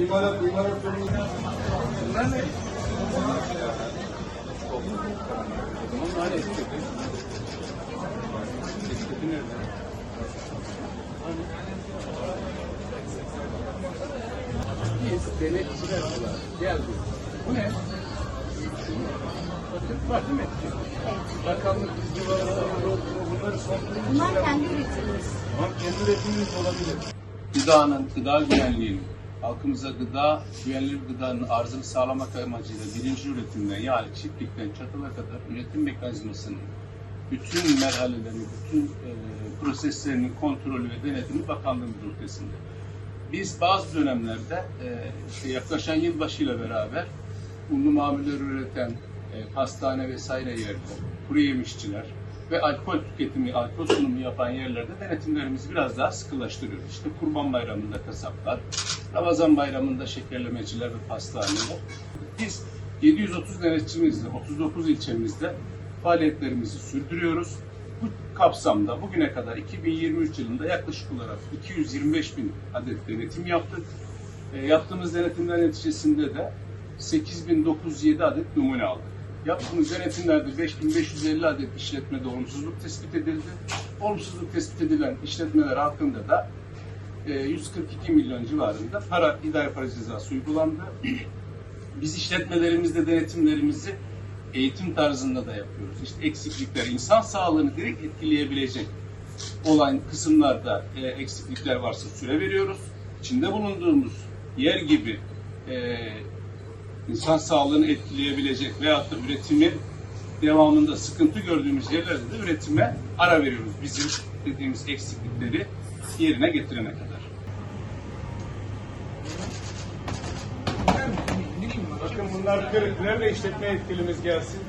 İmalat, imalat Bunlar ne? Bunun hani etiketi? Etiketi nerede? Hani? Biz denetçiler olarak geldik. Bu ne? Bakın, var değil mi etiketi? Bakanlık izni var, bunları son Bunlar kendi üretimimiz. Ama kendi üretimimiz olabilir. Gıdanın, gıda güvenliğinin, halkımıza gıda, güvenilir gıdanın arzını sağlamak amacıyla birinci üretimden yani çiftlikten çatıla kadar üretim mekanizmasının bütün merhalelerini, bütün e, proseslerinin kontrolü ve denetimi bakanlığımız ülkesinde. Biz bazı dönemlerde e, işte yaklaşan yılbaşıyla beraber unlu mamulleri üreten e, pastane vesaire yerde, kuru yemişçiler ve alkol tüketimi, alkol sunumu yapan yerlerde denetimlerimizi biraz daha sıkılaştırıyoruz. İşte Kurban Bayramı'nda kasaplar, Ramazan Bayramı'nda şekerlemeciler ve pastaneler. Biz 730 denetçimizle 39 ilçemizde faaliyetlerimizi sürdürüyoruz. Bu kapsamda bugüne kadar 2023 yılında yaklaşık olarak 225 bin adet denetim yaptık. E, yaptığımız denetimler neticesinde de 8907 adet numune aldık. Yaptığımız denetimlerde 5550 adet işletmede olumsuzluk tespit edildi. Olumsuzluk tespit edilen işletmeler hakkında da e, 142 milyon civarında para idare para cezası uygulandı. Biz işletmelerimizde denetimlerimizi eğitim tarzında da yapıyoruz. İşte eksiklikler, insan sağlığını direkt etkileyebilecek olan kısımlarda e, eksiklikler varsa süre veriyoruz. İçinde bulunduğumuz yer gibi e, insan sağlığını etkileyebilecek veyahut da üretimi devamında sıkıntı gördüğümüz yerlerde de üretime ara veriyoruz. Bizim dediğimiz eksiklikleri yerine getirene kadar. Bakın bunlar kırık. Nerede işletme yetkilimiz gelsin?